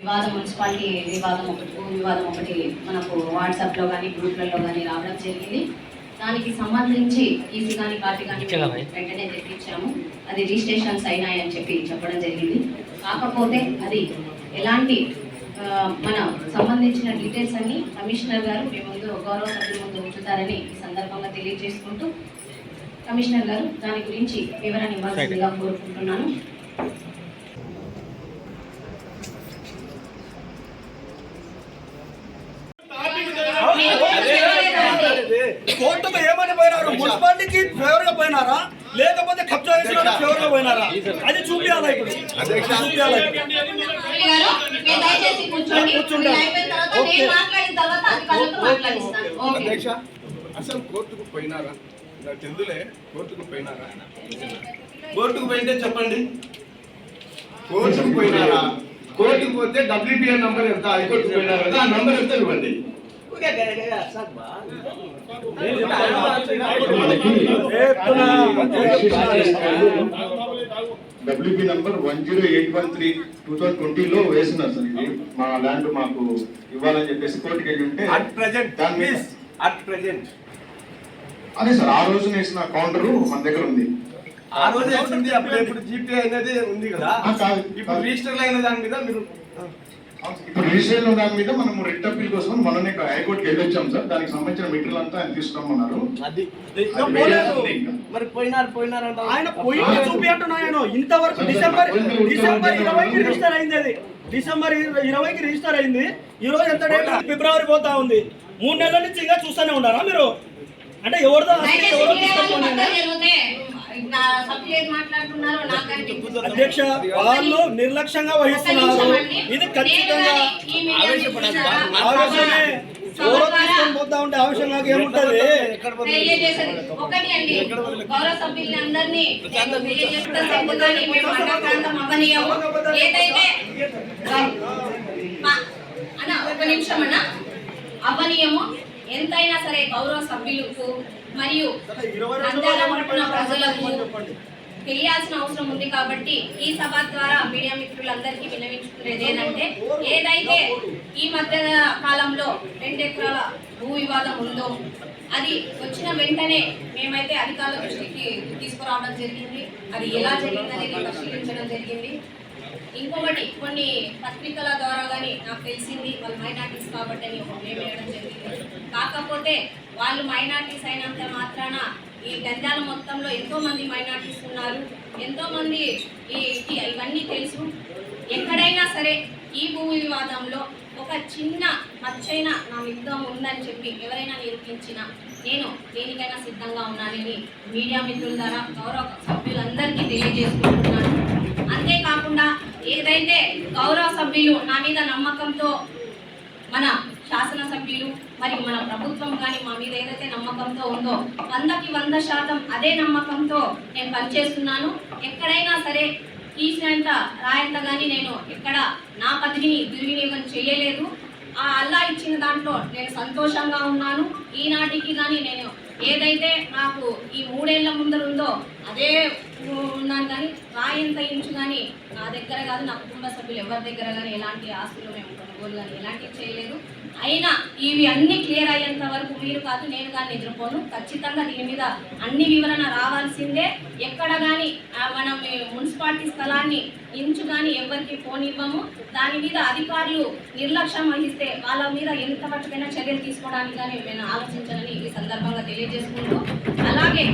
వివాదం మున్సిపాలిటీ వివాదం ఒకటి భూ వివాదం ఒకటి మనకు వాట్సాప్లో కానీ గ్రూప్లలో కానీ రావడం జరిగింది. దానికి సంబంధించి ఈసీ కానీ కార్డు కానీ వెంటనే తెప్పించాము. అది రిజిస్ట్రేషన్స్ అయినాయని చెప్పి చెప్పడం జరిగింది. కాకపోతే అది ఎలాంటి మన సంబంధించిన డీటెయిల్స్ అన్ని కమిషనర్ గారు మీ ముందు గౌరవ సభ్యుల ముందు ఉంచుతారని సందర్భంగా తెలియజేసుకుంటూ కమిషనర్ గారు దాని గురించి వివరణ ఇవ్వాల్సిందిగా కోరుకుంటున్నాను కోర్టుకు ఏమని పోయినారు మున్సిపాలిటీకి ఫేవర్గా పోయినారా? లేకపోతే కబ్జా చేసిన ఫేవర్గా పోయినారా? అది చూపించాలా ఇప్పుడు? చూపించాలా. అధ్యక్ష అసలు కోర్టుకు పోయినారా? తెలుదులే కోర్టుకు పోయినారా? కోర్టుకు పోయింటే చెప్పండి. కోర్టుకు పోయినారా? కోర్టుకు పోతే డబ్ల్యూబిఆర్ నంబర్ ఎంత? హైకోర్టుకు పోయినారా? ఆ నంబర్ ఎంత ఇవ్వండి? WP number one zero eight one three two thousand ట్వంటీలో వేస్తున్నారు సార్ ఇది. మా ల్యాండ్ మాకు ఇవ్వాలని చెప్పేసి కోర్టుకి వెళ్ళి ఉంటే అట్ ప్రెజెంట్ అట్ ప్రెజెంట్ అదే సార్ ఆ రోజు వేసిన కౌంటర్ మన దగ్గర ఉంది. ఆ రోజు వేసింది అప్పుడు ఇప్పుడు జీపీ అనేది ఉంది కాదు. ఇప్పుడు రిజిస్టర్ అయిన దాని మీద మీరు ఇప్పుడు రిజిస్ట్రేషన్ దాని మీద మనం రిట్ అప్పీల్ కోసం మననే హైకోర్టుకి వెళ్ళి వచ్చాం సార్. దానికి సంబంధించిన మెటీరియల్ అంతా ఆయన తీసుకురమ్మన్నారు. మరి పోయినారు పోయినారు ఆయన పోయి చూపి అంటున్నాను ఇంతవరకు డిసెంబర్ డిసెంబర్ ఇరవైకి రిజిస్టర్ అయింది అది. డిసెంబర్ ఇర- ఇరవైకి రిజిస్టర్ అయింది. ఈ రోజు ఎంత డేట్ ఫిబ్రవరి పోతా ఉంది. మూడు నెలల నుంచి ఇంకా చూస్తూనే ఉన్నారా మీరు? అంటే ఎవరిదో ఎవరో అధ్యక్ష వాళ్ళు నిర్లక్ష్యంగా వహిస్తున్నారు. ఇది ఖచ్చితంగా ఆవేశమే తీసుకొని పోతా ఉంటే ఏముంటది? అన్న ఒక నిమిషం అన్న. అవ్వనీయము. ఎంతైనా సరే గౌరవ సభ్యులకు మరియు ప్రజలకు తెలియాల్సిన అవసరం ఉంది కాబట్టి ఈ సభ ద్వారా మీడియా మిత్రులందరికీ విన్నవించుకునేది ఏంటంటే ఏదైతే ఈ మధ్య కాలంలో రెండు ఎకరాల భూ వివాదం ఉందో అది వచ్చిన వెంటనే మేమైతే అధికారుల దృష్టికి తీసుకురావడం జరిగింది. అది ఎలా జరిగిందనేది పరిశీలించడం జరిగింది. ఇంకొకటి కొన్ని పత్రికల ద్వారా కానీ నాకు తెలిసింది వాళ్ళు మైనార్టీస్ కాబట్టి అని ఒక మేము వేయడం జరిగింది. కాకపోతే వాళ్ళు మైనార్టీస్ అయినంత మాత్రాన ఈ గంజాల మొత్తంలో ఎంతోమంది మైనార్టీస్ ఉన్నారు. ఎంతోమంది ఈ ఇవన్నీ తెలుసు. ఎక్కడైనా సరే ఈ భూమి వివాదంలో ఒక చిన్న మచ్చైన నా యుద్ధం ఉందని చెప్పి ఎవరైనా నిరూపించినా నేను దేనికైనా సిద్ధంగా ఉన్నానని మీడియా మిత్రుల ద్వారా గౌరవ సభ్యులందరికీ తెలియజేసుకుంటున్నాను. అంతేకాకుండా ఏదైతే గౌరవ సభ్యులు నా మీద నమ్మకంతో మన శాసన సభ్యులు మరి మన ప్రభుత్వం కానీ మా మీద ఏదైతే నమ్మకంతో ఉందో వందకి వంద శాతం అదే నమ్మకంతో నేను పనిచేస్తున్నాను. ఎక్కడైనా సరే తీసినంత రాయంత కానీ నేను ఎక్కడ నా పదవిని దుర్వినియోగం చేయలేదు. ఆ అల్లా ఇచ్చిన దాంట్లో నేను సంతోషంగా ఉన్నాను. ఈనాటికి కానీ నేను ఏదైతే నాకు ఈ మూడేళ్ళ ముందర ఉందో అదే ఉన్నాను కానీ రాయంత ఇంచు కానీ నా దగ్గర కాదు నా కుటుంబ సభ్యులు ఎవరి దగ్గర కానీ ఎలాంటి ఆస్తులు మేము కొనుగోలు కానీ ఎలాంటివి చేయలేదు అయినా ఇవి అన్ని క్లియర్ అయ్యేంత వరకు మీరు కాదు నేను కానీ నిద్రపోను. ఖచ్చితంగా దీని మీద అన్ని వివరణ రావాల్సిందే. ఎక్కడ కానీ మనం మున్సిపాలిటీ స్థలాన్ని ఇంచు కానీ ఎవరికి ఫోన్ ఇవ్వము. దాని మీద అధికారులు నిర్లక్ష్యం వహిస్తే వాళ్ళ మీద ఎంత మట్టుకైనా చర్యలు తీసుకోవడానికి కానీ నేను ఆలోచించాలని ఈ సందర్భంగా తెలియజేసుకుంటూ అలాగే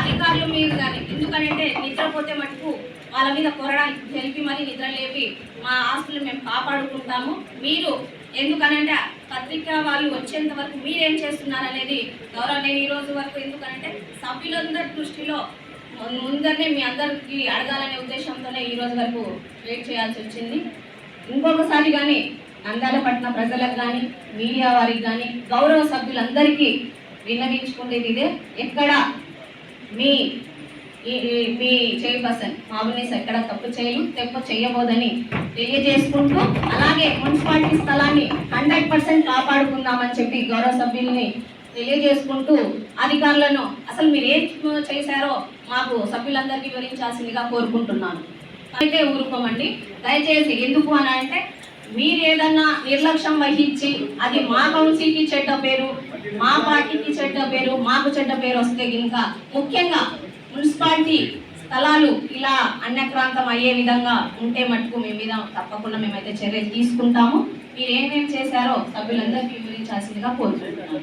అధికారులు మీరు కానీ ఎందుకంటే నిద్రపోతే మటుకు వాళ్ళ మీద కొరడానికి తెలిపి మరీ నిద్ర లేపి మా ఆస్తులు మేము కాపాడుకుంటాము. మీరు ఎందుకనంటే పత్రిక వాళ్ళు వచ్చేంత వరకు మీరేం చేస్తున్నారు అనేది గౌరవ నేను ఈ రోజు వరకు ఎందుకనంటే సభ్యులందరి దృష్టిలో ముందరనే మీ అందరికి అడగాలనే ఉద్దేశంతోనే ఈ రోజు వరకు వెయిట్ చేయాల్సి వచ్చింది. ఇంకొకసారి కానీ నందాలపట్నం ప్రజలకు కానీ మీడియా వారికి కానీ గౌరవ సభ్యులందరికీ విన్నవించుకునేది ఇదే. ఎక్కడ మీ ఈ- ఈ- చైర్పర్సన్. మామూలు ఎక్కడ తప్పు చేయను తప్పు చేయబోదని తెలియజేసుకుంటూ అలాగే మున్సిపాలిటీ స్థలాన్ని హండ్రెడ్ పర్సెంట్ కాపాడుకుందామని చెప్పి గౌరవ సభ్యుల్ని తెలియజేసుకుంటూ అధికారులను అసలు మీరు ఏం చేశారో మాకు సభ్యులందరికీ వివరించాల్సిందిగా కోరుకుంటున్నాను. అయితే ఊరుకోమండి. దయచేసి ఎందుకు అని అంటే మీరు ఏదన్నా నిర్లక్ష్యం వహించి అది మా కౌన్సిల్కి చెడ్డ పేరు మా పార్టీకి చెడ్డ పేరు మాకు చెడ్డ పేరు వస్తే ఇంకా ముఖ్యంగా మున్సిపాలిటీ స్థలాలు ఇలా అన్యక్రాంతం అయ్యే విధంగా ఉంటే మటుకు మీ మీద తప్పకుండా మేమైతే చర్యలు తీసుకుంటాము. మీరు ఏమేమి చేశారో సభ్యులందరికీ వివరించాల్సిందిగా కోరుకుంటున్నాను.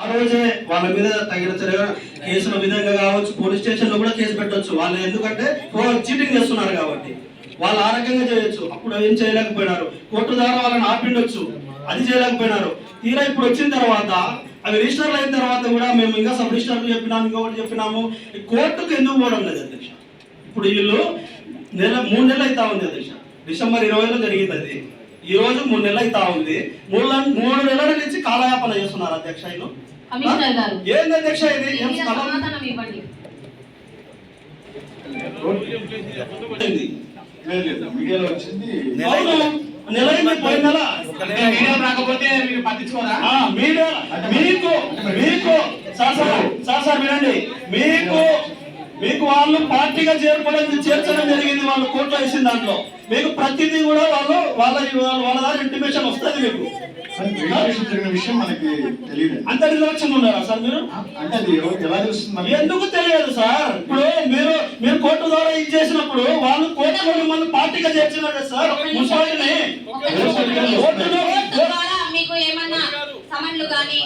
ఆ రోజే వాళ్ళ మీద తగిన చర్య కేసుల విధంగా కావచ్చు పోలీస్ స్టేషన్లో కూడా కేసు పెట్టవచ్చు వాళ్ళు ఎందుకంటే చీటింగ్ చేస్తున్నారు కాబట్టి. వాళ్ళు ఆ రకంగా చేయొచ్చు. అప్పుడు ఏం చేయలేకపోయినారు. కోర్టు ద్వారా వాళ్ళని ఆపిండొచ్చు. అది చేయలేకపోయినారు. తీరా ఇప్పుడు వచ్చిన తర్వాత అవి రిజిస్టర్లు అయిన తర్వాత కూడా మేము ఇంకా సబ్ రిజిస్టర్లు చెప్పినాము ఇంకొకటి చెప్పినాము. ఈ కోర్టుకు ఎందుకు పోవడం లేదు అధ్యక్ష? ఇప్పుడు వీళ్ళు నెల మూడు నెలలు అవుతా ఉంది అధ్యక్ష. డిసెంబర్ ఇరవైలో జరిగింది అది ఈ రోజు మూడు నెలలు అవుతా ఉంది. మూడు మూడు నెలల నుంచి కాలయాపన చేస్తున్నారు అధ్యక్ష వీళ్ళు. ఏంది అధ్యక్ష ఇది? ఏం స్థలం. మీడియాలో వచ్చింది. అవును నెల అయింది పోయిన నెల. మీడియా రాకపోతే మీరు పట్టించుకోరా? ఆ, మీడియా మీకు మీకు సార్ సార్ సార్ సార్ వినండి మీకు మీకు వాళ్ళు పార్టీగా చేరుకోవడం చేర్చడం జరిగింది వాళ్ళు కోర్టులో వేసిన దాంట్లో. మీకు ప్రతిదీ కూడా వాళ్ళు వాళ్ళ వాళ్ళ వాళ్ళ దాని ఇంటిమేషన్ వస్తుంది మీకు. విషయం మనకి తెలియదు. అంత ఉన్నారా సార్ మీరు? అంటే ఎలా తెలుస్తుంది? ఎందుకు తెలియదు సార్? ఇప్పుడు మీరు మీరు కోర్టు ద్వారా ఇది చేసినప్పుడు వాళ్ళు కోర్టులో మిమ్మల్ని పార్టీగా చేర్చినారు సార్ మున్సిపాలిటీని కోర్టు ద్వారా మీకు ఏమన్నా సమన్లు కానీ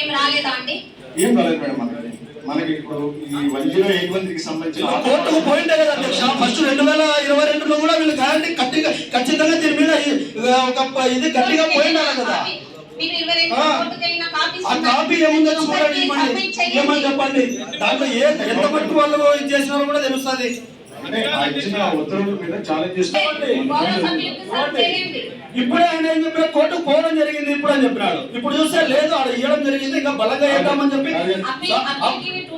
ఏం రాలేదా అండి? ఏం రాలేదు మేడం మనకి ఇప్పుడు ఈ వన్ జీరో ఎయిట్ వన్ సంబంధించిన కోర్టుకు పోయింటే కదా అధ్యక్ష. ఫస్ట్ రెండు వేల ఇరవై రెండులో కూడా వీళ్ళు గ్యారంటీ గట్టిగా ఖచ్చితంగా దీని మీద ఒక ఇది గట్టిగా పోయిండాలి కదా? ఆ. కాపీ ఏముందో చూడండి. ఏమని చెప్పండి? దాంట్లో ఏ ఎంత మట్టుకు వాళ్ళు ఇది చేసినారో కూడా తెలుస్తుంది. అంటే ఆ ఇచ్చిన ఉత్తర్వుల మీద ఛాలెంజ్ ఇప్పుడే ఆయన ఏం చెప్పినా కోర్టుకు పోవడం జరిగింది ఇప్పుడు అని చెప్పినాడు. ఇప్పుడు చూస్తే లేదు ఆడ ఇవ్వడం జరిగింది ఇంకా బలంగా వేద్దామని చెప్పి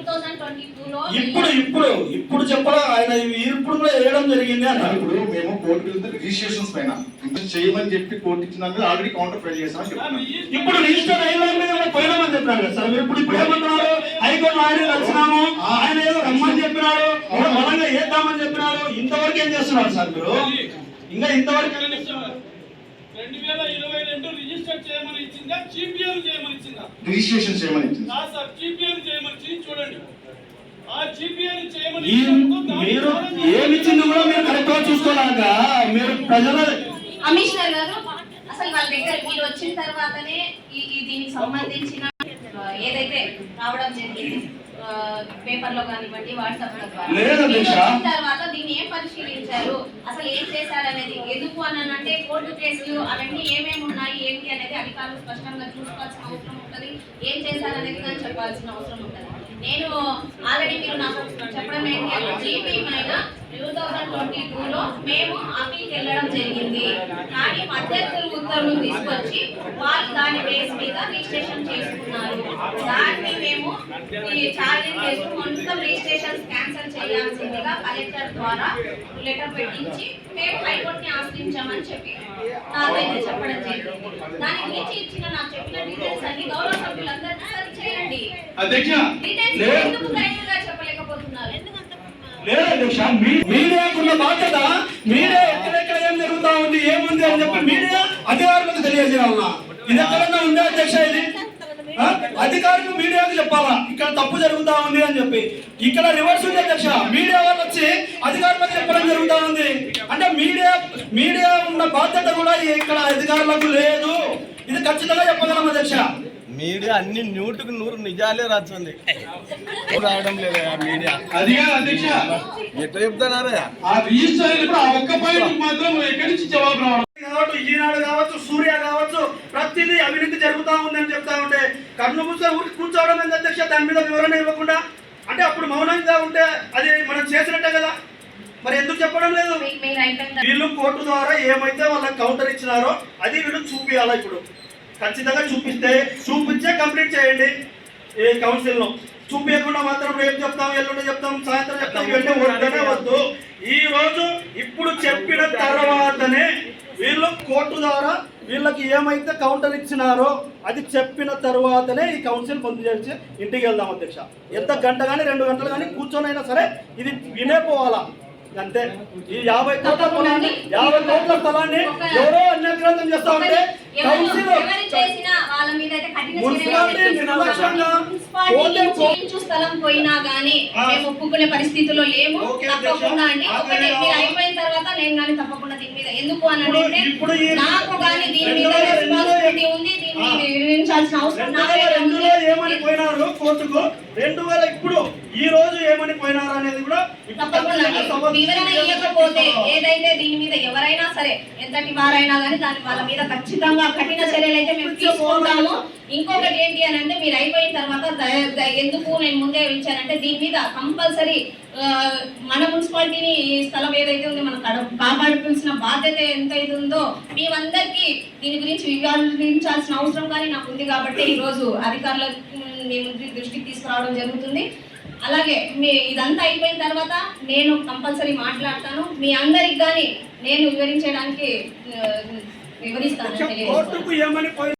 అప్పీల్ అప్పీల్కి 2022 లో ఇప్పుడు ఇప్పుడు ఇప్పుడు చెప్పడం ఆయన ఇప్పుడు కూడా వేయడం జరిగింది అన్నారు. ఇప్పుడు మేము కోర్టుకి వెళ్తే రిజిస్ట్రేషన్స్ పైన. ఇంత చేయమని చెప్పి కోర్టు ఇచ్చిన మీద ఆల్రెడీ కౌంటర్ ఫైల్ చెప్తున్నాం ఇప్పుడు రిజిస్టర్ అయిన మీద కూడా పోయినామని చెప్పినారు కదా సార్. మీరు ఇప్పుడు ఇప్పుడు ఏమంటున్నారు? హైకోర్టు ఆయన కలిసినాము. ఆయన ఏదో రమ్మని చెప్పినాడు. ఇంకా బలంగా వేద్దామని చెప్పినాడు. ఇంతవరకు ఏం చేస్తున్నారు సార్ మీరు? ఇంకా ఇంతవరకు ఏం చేస్తున్నారు? రెండు వేల ఇరవై రెండు రిజిస్టర్ చేయమని ఇచ్చిందా? జీపీఆర్ చేయమని ఇచ్చిందా? రిజిస్ట్రేషన్ చేయమని ఇచ్చింది. నా సార్ మీరు ఛాలెంజ్ ఏమిచ్చింది కూడా మీరు కరెక్ట్గా చూసుకోలేక మీరు ప్రజల కమిషనర్ గారు అసలు వాళ్ళ దగ్గర మీరు వచ్చిన తర్వాతనే ఈ దీనికి సంబంధించిన ఏదైతే రావడం జరిగింది పేపర్లో కానివ్వండి వాట్సాప్లో తర్వాత దీన్ని ఏం పరిశీలించారు? అసలు ఏం చేశారనేది ఎందుకు అని అంటే కోర్టు కేసులు అవన్నీ ఏమేమి ఉన్నాయి ఏంటి అనేది అధికారులు స్పష్టంగా చూసుకోవాల్సిన అవసరం ఉంటుంది. ఏం చేశారనేది కానీ చెప్పాల్సిన అవసరం ఉంటుంది. నేను ఆల్రెడీ మీరు నాకు చెప్పడం ఏంటి జీపీ పైన టూ థౌజండ్ ట్వంటీ టూలో మేము అప్పీల్కి వెళ్ళడం జరిగింది. కానీ మధ్యస్థులు ఉత్తర్వులు తీసుకొచ్చి వాళ్ళు దాని బేస్ మీద రిజిస్ట్రేషన్ చేసుకున్నారు. దాన్ని మేము ఈ చేస్తూ మొత్తం రిజిస్ట్రేషన్స్ క్యాన్సిల్ చేయాల్సిందిగా కలెక్టర్ ద్వారా లెటర్ పెట్టించి మేము హైకోర్టుని ఆశ్రయించామని చెప్పి నాకైతే చెప్పడం జరిగింది. దాని గురించి ఇచ్చిన నాకు చెప్పిన డీటెయిల్స్ అన్ని గౌరవ సభ్యులందరికీ అధ్యక్ష లేదు. మీడియాకున్న బాధ్యత మీడియా ఎక్కడెక్కడ ఏం జరుగుతా ఉంది ఏముంది అని చెప్పి మీడియా అధికారులకు తెలియజేయాలన్నా. ఇది ఎక్కడన్నా ఉందా అధ్యక్ష ఇది? అధికారులు మీడియాకు చెప్పాలా? ఇక్కడ తప్పు జరుగుతా ఉంది అని చెప్పి. ఇక్కడ రివర్స్ ఉంది అధ్యక్ష. మీడియా వాళ్ళు వచ్చి అధికారులకు చెప్పడం జరుగుతా ఉంది. అంటే మీడియా మీడియా ఉన్న బాధ్యత కూడా ఇక్కడ అధికారులకు లేదు. ఇది ఖచ్చితంగా చెప్పగలం అధ్యక్ష. మీడియా అన్ని నూటికి నూరు నిజాలే రాస్తుంది. రావడం లేదు ఆ మీడియా. ఎట్లా చెప్తున్నారా? కావచ్చు ఈనాడు కావచ్చు సూర్య కావచ్చు ప్రతిదీ అవినీతి జరుగుతా ఉందని చెప్తా ఉంటే కన్ను ఊరికి కూర్చోవడం ఏంది అధ్యక్ష? దాని మీద వివరణ ఇవ్వకుండా? అంటే అప్పుడు మౌనంగా ఉంటే అది మనం చేసినట్టే కదా? మరి ఎందుకు చెప్పడం లేదు? వీళ్ళు కోర్టు ద్వారా ఏమైతే వాళ్ళకి కౌంటర్ ఇచ్చినారో అది వీళ్ళు చూపియాలా ఇప్పుడు? ఖచ్చితంగా చూపిస్తే చూపించే కంప్లీట్ చేయండి. ఈ కౌన్సిల్లో? చూపించకుండా మాత్రం రేపు చెప్తాం ఎల్లుండి చెప్తాం సాయంత్రం చెప్తాం ఇవన్నీ వద్దనే వద్దు. ఈ రోజు ఇప్పుడు చెప్పిన తర్వాతనే వీళ్ళు కోర్టు ద్వారా వీళ్ళకి ఏమైతే కౌంటర్ ఇచ్చినారో అది చెప్పిన తర్వాతనే ఈ కౌన్సిల్ పొంది చేసి ఇంటికి వెళ్దాం అధ్యక్ష. ఎంత గంట కానీ రెండు గంటలు కానీ కూర్చొని అయినా సరే ఇది వినే పోవాలా? అంతే. ఈ యాభై కోట్ల పొలాన్ని యాభై కోట్ల స్థలాన్ని ఎవరో అన్యగ్రంథం చేస్తా ఉంటే కౌన్సిల్ స్థలం పోయినా గానీ. మేము ఒప్పుకునే పరిస్థితిలో లేము. తప్పకుండా అండి. ఒకటే మీరు అయిపోయిన తర్వాత నేను కానీ తప్పకుండా దీని మీద ఎందుకు అని అంటే నాకు కానీ దీని మీద రెస్పాన్సిబిలిటీ ఉంది దీన్ని ఆ. వివరించాల్సిన అవసరం రెండు వేల ఇప్పుడు ఈ రోజు ఏమని పోయినారు అనేది కూడా ఇప్పుడు తప్పకుండా అండి. సమస్య- వివరణ ఇవ్వకపోతే ఏదైతే దీని మీద ఎవరైనా సరే ఎంతటి వారైనా కానీ దాని వాళ్ళ మీద ఖచ్చితంగా కఠిన చర్యలు అయితే మేము తీసుకుంటాము. ఇంకొకటి ఏంటి అని అంటే మీరు అయిపోయిన తర్వాత ఎందుకు నేను ముందే ఇచ్చానంటే దీని మీద కంపల్సరీ మన మున్సిపాలిటీని ఈ స్థలం ఏదైతే ఉందో మనం కాపాడుకోవాల్సిన బాధ్యత ఎంత అయితే ఉందో మేమందరికీ దీని గురించి వివరించాల్సిన అవసరం కానీ నాకు ఉంది కాబట్టి ఈ రోజు అధికారుల మీ దృష్టికి తీసుకురావడం జరుగుతుంది. అలాగే మీ ఇదంతా అయిపోయిన తర్వాత నేను కంపల్సరీ మాట్లాడతాను. మీ అందరికి కానీ నేను వివరించడానికి వివరిస్తాను